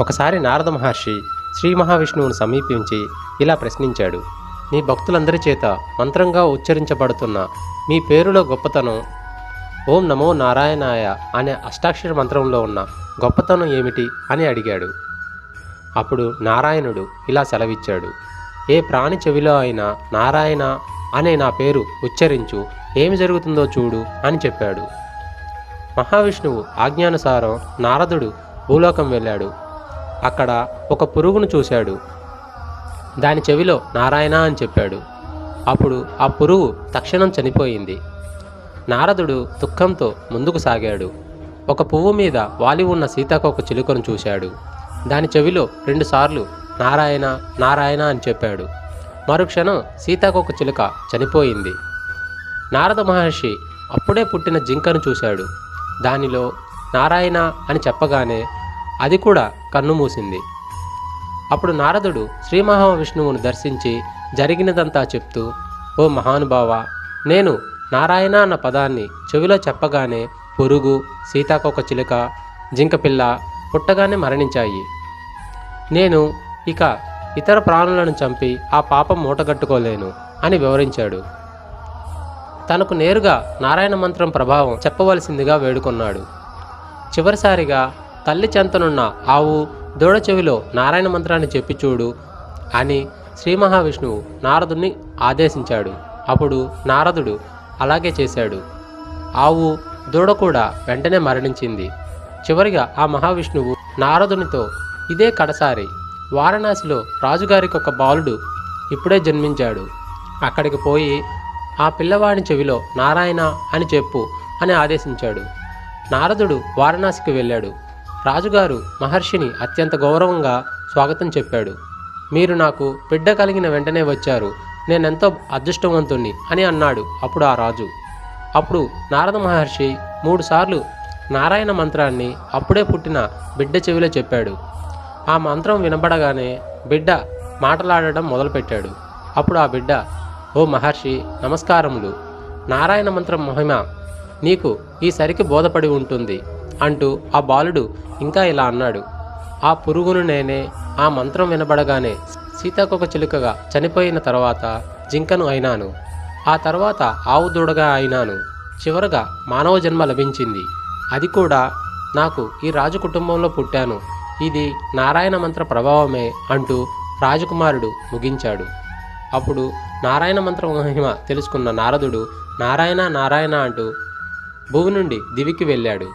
ఒకసారి నారద మహర్షి శ్రీ మహావిష్ణువును సమీపించి ఇలా ప్రశ్నించాడు. నీ భక్తులందరి చేత మంత్రంగా ఉచ్చరించబడుతున్న మీ పేరులో గొప్పతనం ఓం నమో నారాయణాయ అనే అష్టాక్షర మంత్రంలో ఉన్న గొప్పతనం ఏమిటి? అని అడిగాడు. అప్పుడు నారాయణుడు ఇలా సెలవిచ్చాడు. ఏ ప్రాణి చెవిలో అయినా నారాయణ అనే నా పేరు ఉచ్చరించు. ఏమి జరుగుతుందో చూడు అని చెప్పాడు. మహావిష్ణువు ఆజ్ఞానుసారం నారదుడు భూలోకం వెళ్ళాడు. అక్కడ ఒక పురుగును చూశాడు. దాని చెవిలో నారాయణ అని చెప్పాడు. అప్పుడు ఆ పురుగు తక్షణం చనిపోయింది. నారదుడు దుఃఖంతో ముందుకు సాగాడు. ఒక పువ్వు మీద వాలి ఉన్న సీతాకోక చిలుకను చూశాడు. దాని చెవిలో రెండుసార్లు నారాయణ నారాయణ అని చెప్పాడు. మరుక్షణం సీతాకోక చిలుక చనిపోయింది. నారద మహర్షి అప్పుడే పుట్టిన జింకను చూశాడు. దానిలో నారాయణ అని చెప్పగానే అది కూడా కన్ను మూసింది. అప్పుడు నారదుడు శ్రీ మహావిష్ణువును దర్శించి జరిగినదంతా చెప్తూ ఓ మహానుభావ నేను నారాయణ అన్న పదాన్ని చెవిలో చెప్పగానే పురుగు సీతాకొక చిలుక జింకపిల్ల పుట్టగానే మరణించాయి. నేను ఇక ఇతర ప్రాణులను చంపి ఆ పాపం మూటగట్టుకోలేను అని వివరించాడు. తనకు నేరుగా నారాయణ మంత్రం ప్రభావం చెప్పవలసిందిగా వేడుకొన్నాడు. చివరిసారిగా తల్లి చెంతనున్న ఆవు దూడ చెవిలో నారాయణ మంత్రాన్ని చెప్పి చూడు అని శ్రీ మహావిష్ణువు నారదుణ్ణి ఆదేశించాడు. అప్పుడు నారదుడు అలాగే చేశాడు. ఆవు దూడ కూడా వెంటనే మరణించింది. చివరిగా ఆ మహావిష్ణువు నారదునితో ఇదే కడసారి వారణాసిలో రాజుగారికి ఒక బాలుడు ఇప్పుడే జన్మించాడు. అక్కడికి పోయి ఆ పిల్లవాడి చెవిలో నారాయణ అని చెప్పు అని ఆదేశించాడు. నారదుడు వారణాసికి వెళ్ళాడు. రాజుగారు మహర్షిని అత్యంత గౌరవంగా స్వాగతం చెప్పాడు. మీరు నాకు బిడ్డ కలిగిన వెంటనే వచ్చారు. నేనెంతో అదృష్టవంతుణ్ణి అని అన్నాడు అప్పుడు ఆ రాజు. అప్పుడు నారద మహర్షి మూడుసార్లు నారాయణ మంత్రాన్ని అప్పుడే పుట్టిన బిడ్డ చెవిలో చెప్పాడు. ఆ మంత్రం వినబడగానే బిడ్డ మాటలాడడం మొదలుపెట్టాడు. అప్పుడు ఆ బిడ్డ ఓ మహర్షి నమస్కారములు. నారాయణ మంత్రం మహిమ నీకు ఈ సరికి బోధపడి ఉంటుంది. అంటూ ఆ బాలుడు ఇంకా ఇలా అన్నాడు. ఆ పురుగును నేనే ఆ మంత్రం వినబడగానే సీతాకొక చిలుకగా చనిపోయిన తర్వాత జింకను అయినాను. ఆ తర్వాత ఆవు దూడగా అయినాను. చివరగా మానవ జన్మ లభించింది. అది కూడా నాకు ఈ రాజు కుటుంబంలో పుట్టాను. ఇది నారాయణ మంత్ర ప్రభావమే అంటూ రాజకుమారుడు ముగించాడు. అప్పుడు నారాయణ మంత్ర మహిమ తెలుసుకున్న నారదుడు నారాయణ నారాయణ అంటూ భూమి నుండి దివికి వెళ్ళాడు.